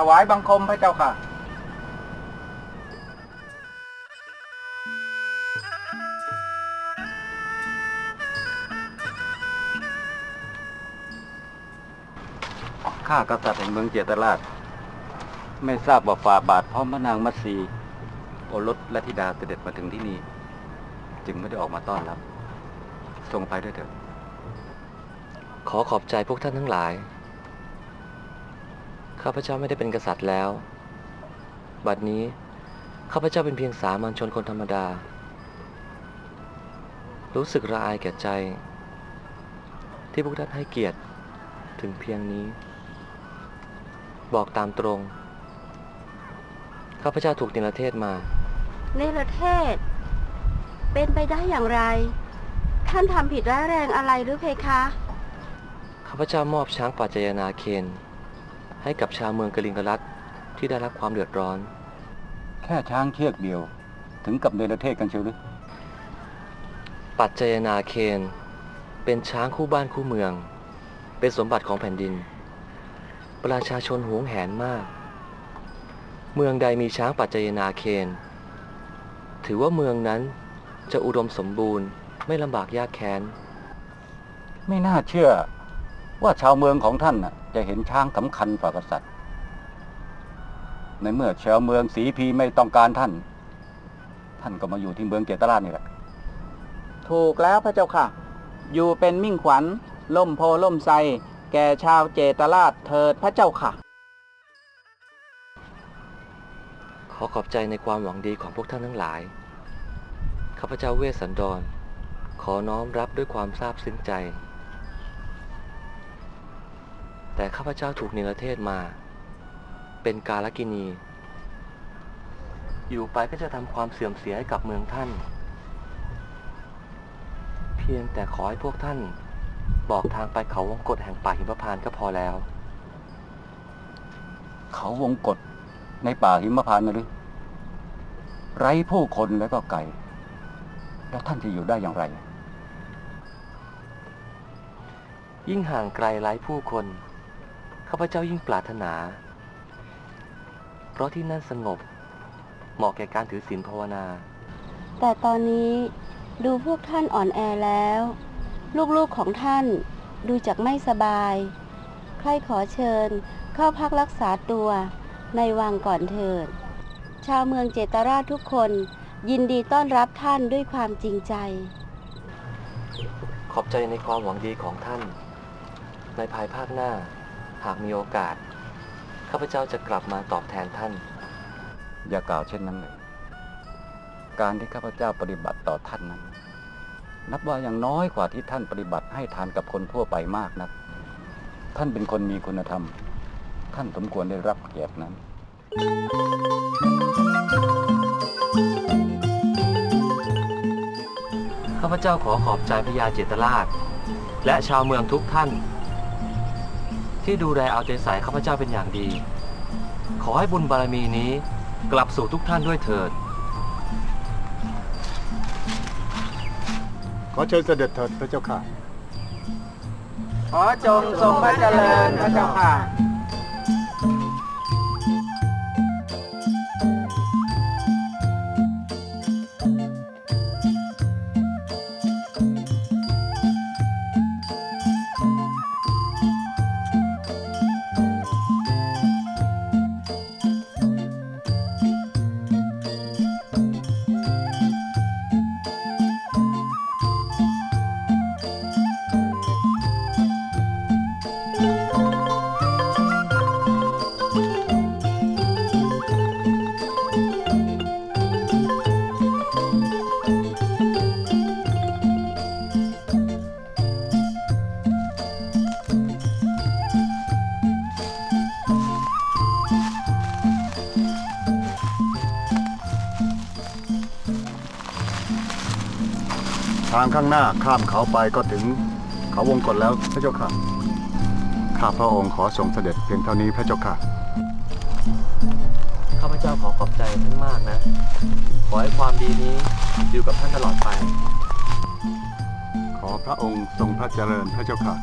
ถวายบังคมพระเจ้าค่ะ ข้ากษัตริย์แห่งเมืองเจตราช ไม่ทราบว่าฝ่าบาทพร้อมพระนางมัตสีโอรสและธิดาเสด็จมาถึงที่นี่ จึงไม่ได้ออกมาต้อนรับทรงไปด้วยเถิดขอขอบใจพวกท่านทั้งหลาย ข้าพเจ้าไม่ได้เป็นกษัตริย์แล้ว บัดนี้ข้าพเจ้าเป็นเพียงสามัญชนคนธรรมดา รู้สึกระอายแก่ใจ ที่พวกท่านให้เกียรติถึงเพียงนี้ บอกตามตรง ข้าพเจ้าถูกนิรเทศมาเนรเทศ เป็นไปได้อย่างไร ท่านทำผิดร้ายแรงอะไรหรือเพคะ ข้าพเจ้ามอบช้างปัจจยนาเคน ให้กับชาวเมืองกลิงกรัตที่ได้รับความเดือดร้อน แค่ช้างเชือกเดียว ถึงกับเนรเทศกันเชียวหรือปัจจยนาเคนเป็นช้างคู่บ้านคู่เมือง เป็นสมบัติของแผ่นดิน ประชาชนหวงแหนมาก เมืองใดมีช้างปัจจยนาเคน ถือว่าเมืองนั้นจะอุดมสมบูรณ์ไม่ลำบากยากแค้น ไม่น่าเชื่อ ว่าชาวเมืองของท่านน่ะจะเห็นช้างสำคัญฝ่ากษัตริย์ ในเมื่อชาวเมืองสีพีไม่ต้องการท่าน ท่านก็มาอยู่ที่เมืองเจตราชนี่แหละ ถูกแล้วพระเจ้าค่ะ อยู่เป็นมิ่งขวัญล่มโพล่มไทรแก่ชาวเจตราชเถิดพระเจ้าค่ะ ขอขอบใจในความหวังดีของพวกท่านทั้งหลาย ข้าพเจ้าเวสสันดร ขอน้อมรับด้วยความซาบซึ้งใจ แต่ข้าพเจ้าถูกนิรเทศมา เป็นกาลกินี อยู่ไปก็จะทำความเสื่อมเสียให้กับเมืองท่าน เพียงแต่ขอให้พวกท่าน บอกทางไปเขาวงกฏแห่งป่าหิมพานต์ก็พอแล้ว เขาวงกฏในป่าหิมพานต์นะหรือไร้ผู้คนแล้วก็ไก่แล้วท่านจะอยู่ได้อย่างไร ยิ่งห่างไกลไร้ผู้คน ข้าพเจ้ายิ่งปรารถนา เพราะที่นั่นสงบ เหมาะแก่การถือศีลภาวนา แต่ตอนนี้ดูพวกท่านอ่อนแอแล้ว ลูกๆของท่านดูจากไม่สบาย ใครขอเชิญเข้าพักรักษาตัวในวังก่อนเถิด ชาวเมืองเจตราชทุกคนยินดีต้อนรับท่านด้วยความจริงใจ ขอบใจในความหวังดีของท่าน ในภายภาคหน้า หากมีโอกาส ข้าพเจ้าจะกลับมาตอบแทนท่าน อย่ากล่าวเช่นนั้นเลย การที่ข้าพเจ้าปฏิบัติต่อท่านนั้น นับว่าอย่างน้อยกว่าที่ท่านปฏิบัติให้ทานกับคนทั่วไปมากนัก ท่านเป็นคนมีคุณธรรม ท่านสมควรได้รับเกียรตินั้น ข้าพเจ้าขอขอบใจพระยาเจตราช และชาวเมืองทุกท่าน ที่ดูแลเอาใจใส่ข้าพเจ้าเป็นอย่างดี ขอให้บุญบารมีนี้กลับสู่ทุกท่านด้วยเถิด ขอเชิญเสด็จเถิดพระเจ้าค่ะ ขอจงทรงพระเจริญพระเจ้าค่ะางข้างหน้าข้ามเขาไปก็ถึงเขาวงกฏแล้วพระเจ้าค่ะ ข้าพระองค์ขอส่งเสด็จเพียงเท่านี้พระเจ้าค่ะ ข้าพเจ้าขอขอบใจท่านมากนะ ขอให้ความดีนี้อยู่กับท่านตลอดไป ขอพระองค์ทรงพระเจริญพระเจ้าค่ะ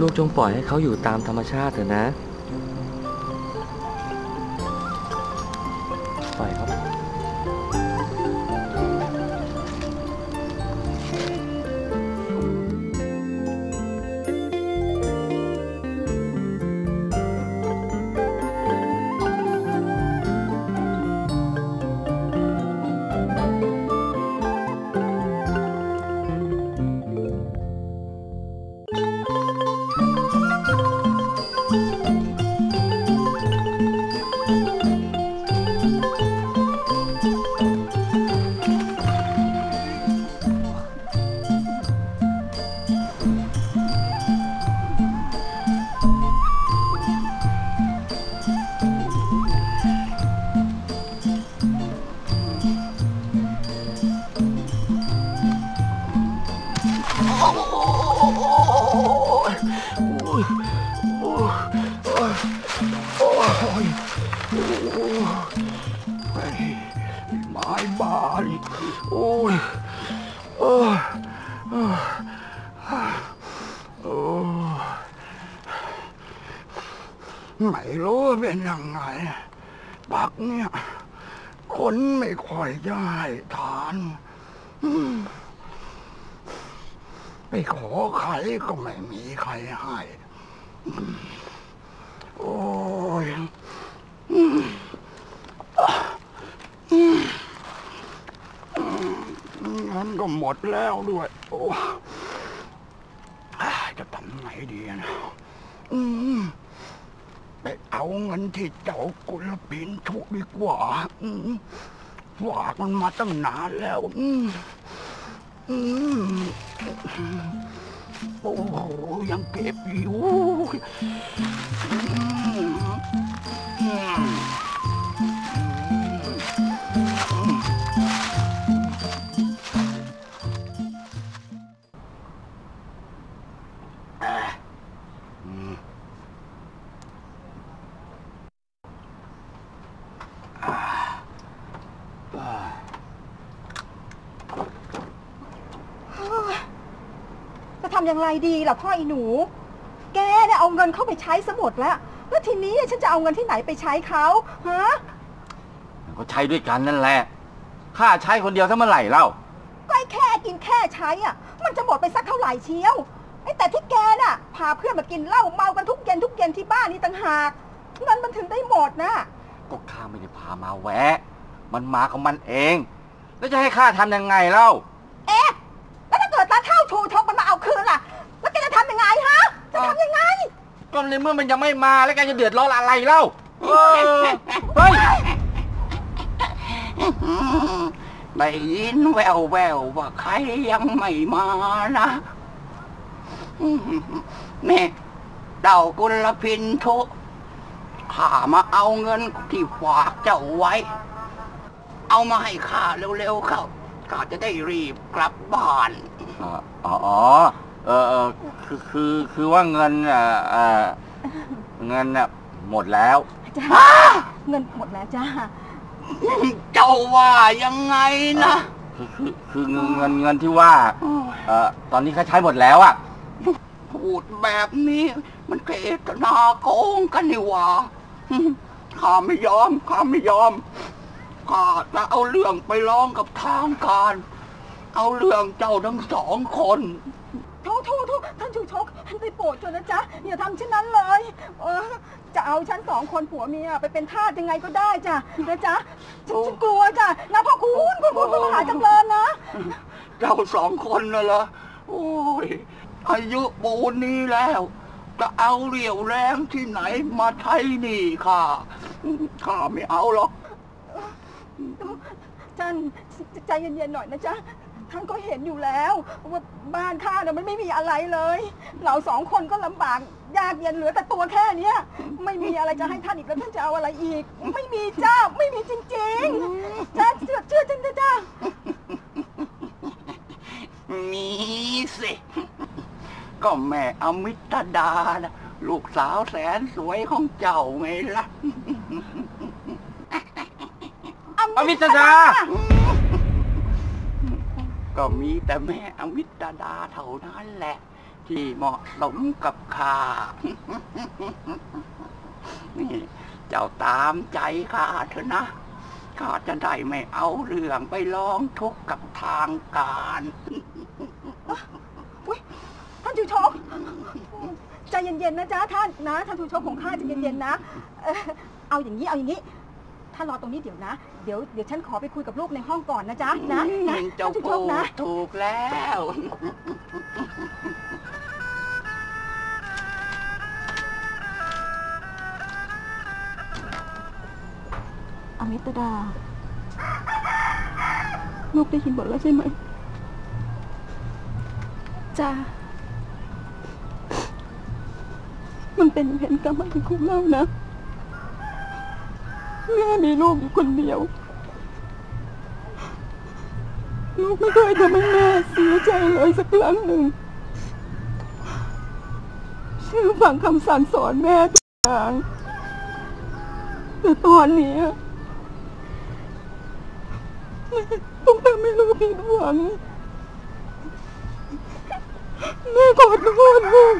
ลูกจงปล่อยให้เขาอยู่ตามธรรมชาติเถอะนะ ไม่รู้เป็นยังไงปักเนี่ยคนไม่ค่อยจะให้ทานอืมไปขอใครก็ไม่มีใครให้โอ้ยเงินก็หมดแล้วด้วย โอ้จะทำไงดีนะ อืม เอาเงินที่เจ้ากุลปินทุกดีกว่าฝากมันมาตั้งนานแล้วโอ้โหยังเก็บอยู่ำอย่างไรดีล่ะพ่อไอ้หนู แกเนี่ยเอาเงินเข้าไปใช้ซะหมดแล้ว แล้วทีนี้ฉันจะเอาเงินที่ไหนไปใช้เขาฮะก็ใช้ด้วยกันนั่นแหละข้าใช้คนเดียวถ้าเมื่อไหร่เล่าก็ไอ้แค่กินแค่ใช้อะ มันจะหมดไปสักเท่าไหร่เชียวไอ้แต่ที่แกน่ะ พาเพื่อนมากินเหล้าเมากันทุกเย็นทุกเย็นที่บ้านนี่ต่างหากเงินมันถึงได้หมดนะก็ข้าไม่ได้พามาแวะ มันมาของมันเอง แล้วจะให้ข้าทำยังไงเล่า ก็ในเมื่อมันยังไม่มาแล้วแกจะเดือดร้อนอะไรเล่าเออเฮ้ยได้ยินแววแววๆว่าใครยังไม่มานะอืมนี่เดากุลพินทุข้ามาเอาเงินที่ฝากเจ้าไว้ เอามาให้ข้าเร็วๆเข้าข้าจะได้รีบกลับบ้าน อ๋ออ๋อ เออเออคือคือคือว่าเงินเอ่อเอ่อเงินน่ะหมดแล้ว จ้าเงินหมดแล้วจ้าเจ้าว่ายังไงนะ คือคือคือเงินเงินเงินที่ว่าเอ่อตอนนี้ข้าใช้หมดแล้วอะพูดแบบนี้ มันเกตนาโกงกันนี่หว่าข้าไม่ยอมข้าไม่ยอมข้าจะเอาเรื่องไปร้องกับทางการ เอาเรื่องเจ้าทั้งสองคน โทษโทษโทษท่านชูชกได้โปรดเถอะนะจ๊ะอย่าทำเช่นนั้นเลยเออจะเอาฉันสองคนผัวเมียไปเป็นทาสยังไงก็ได้จ้ะนะจ๊ะฉันฉันกลัวจ้ะนะพ่อคุณคุณคุณคุณมหาจำเริญนะเจ้าสองคนน่ะเหรอโอ้ย อายุปูนนี้แล้ว จะเอาเรี่ยวแรงที่ไหนมาใช้หนี่ข้าข้าไม่เอาหรอก ท่านใจเย็นๆหน่อยนะจ๊ะ ท่านก็เห็นอยู่แล้วว่าบ้านข้าเนี่ยมันไม่มีอะไรเลย เราสองคนก็ลำบากยากเย็นเหลือแต่ตัวแค่เนี้ยไม่มีอะไรจะให้ท่านอีกแล้วท่านจะเอาอะไรอีก ไม่มีจ้าไม่มีจริงๆจ้าเชื่อเชื่อฉันนะจ้า มีสิ ก็แม่อมิตดานะลูกสาวแสนสวยของเจ้าไงล่ะ อมิตดา ก็มีแต่แม่อมิตรดาเท่านั้นแหละ ที่เหมาะสมกับข้า นี่เจ้าตามใจข้าเถอะนะข้าจะได้ไม่เอาเรื่องไปร้องทุกข์กับทางการอุ๊ยท่านชูชกใจเย็นๆนะจ๊ะท่านนะท่านชูชกของข้าใจเย็นๆนะเอ่อเอาอย่างนี้เอาอย่างนี้ ท่านรอตรงนี้เดี๋ยวนะ เดี๋ยวเดี๋ยวฉันขอไปคุยกับลูกในห้องก่อนนะจ๊ะนะนะอืมเจ้าท่านชูชพูกนะดถูกแล้วอมิตดา ลูกได้ยินหมดแล้วใช่ไหมจ้ามันเป็นเวรกรรมของเรานะ แม่มีลูกอยู่คนเดียว ลูกไม่เคยทำให้แม่เสียใจเลยสักครั้งหนึ่งเชื่อฟังคำสั่งสอนแม่ทุกอย่างแต่ตอนนี้ต้องทำให้ลูกผิดหวังแม่ขอโทษลูก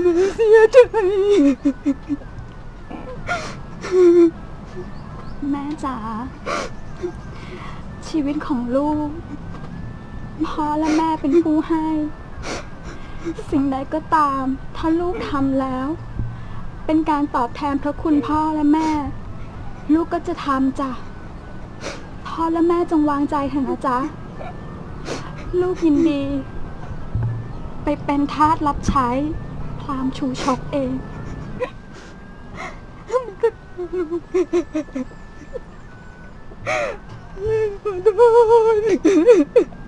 แม่เสียใจ แม่จ๋าชีวิตของลูก พ่อและแม่เป็นผู้ให้ สิ่งใดก็ตาม ถ้าลูกทำแล้ว เป็นการตอบแทนพระคุณพ่อและแม่ ลูกก็จะทำจ้ะ พ่อและแม่จงวางใจเถอะนะจ๊ะ ลูกยินดี ไปเป็นทาสรับใช้พรามชูชกเอง ขอโทษ